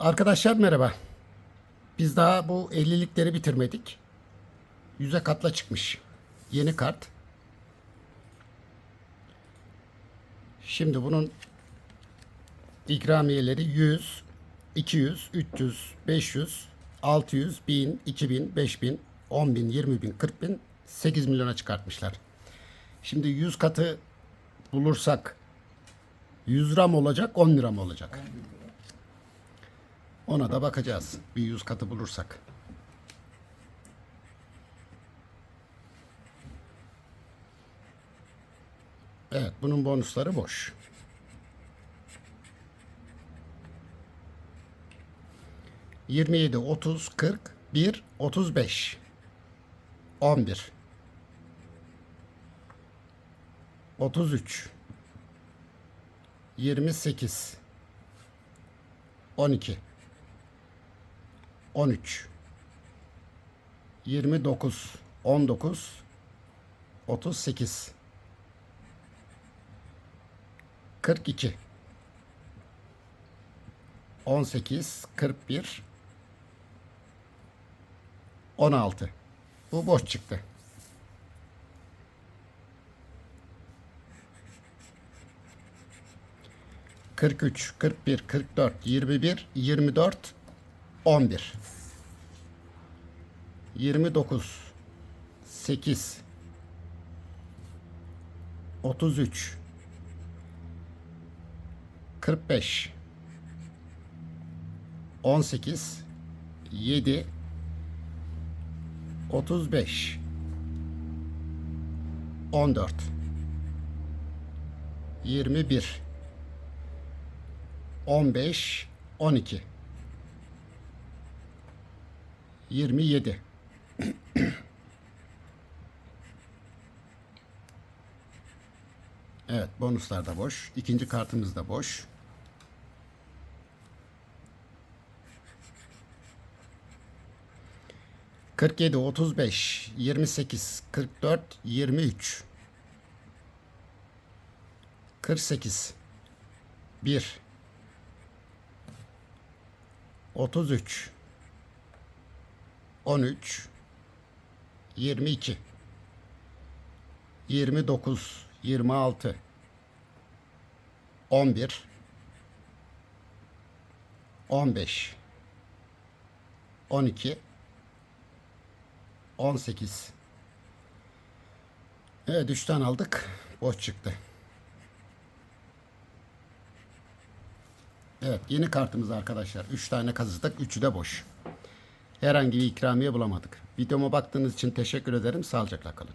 Arkadaşlar merhaba. Biz daha bu 50'likleri bitirmedik. Yüze katla çıkmış. Yeni kart. Şimdi bunun ikramiyeleri 100, 200, 300, 500, 600, 1000, 2000, 5000, 10000, 20000, 40000, 8 milyona çıkartmışlar. Şimdi 100 katı bulursak 100 lira mı olacak 10 lira mı olacak? Ona da bakacağız. Bir 100 katı bulursak. Evet bunun bonusları boş. Yirmi yedi, otuz, kırk, bir, otuz beş, on bir, otuz üç, yirmi sekiz, on iki, 13 29 19 38 42 18 41 16 Bu boş çıktı. Kırk üç, kırk bir, kırk dört, yirmi bir, yirmi dört, on bir. Yirmi dokuz, sekiz, otuz üç, kırk beş, on sekiz, yedi, 35 14 21 15 12 27 Evet bonuslar da boş. İkinci kartımız da boş. Kırk yedi, otuz beş, yirmi sekiz, kırk dört, yirmi üç, kırk sekiz, bir, otuz üç, on üç, yirmi iki, yirmi dokuz, yirmi altı, on bir, on beş, on iki, 18. Evet 3 tane aldık. Boş çıktı. Evet yeni kartımız arkadaşlar. 3 tane kazıdık. 3'ü de boş. Herhangi bir ikramiye bulamadık. Videoma baktığınız için teşekkür ederim. Sağlıcakla kalın.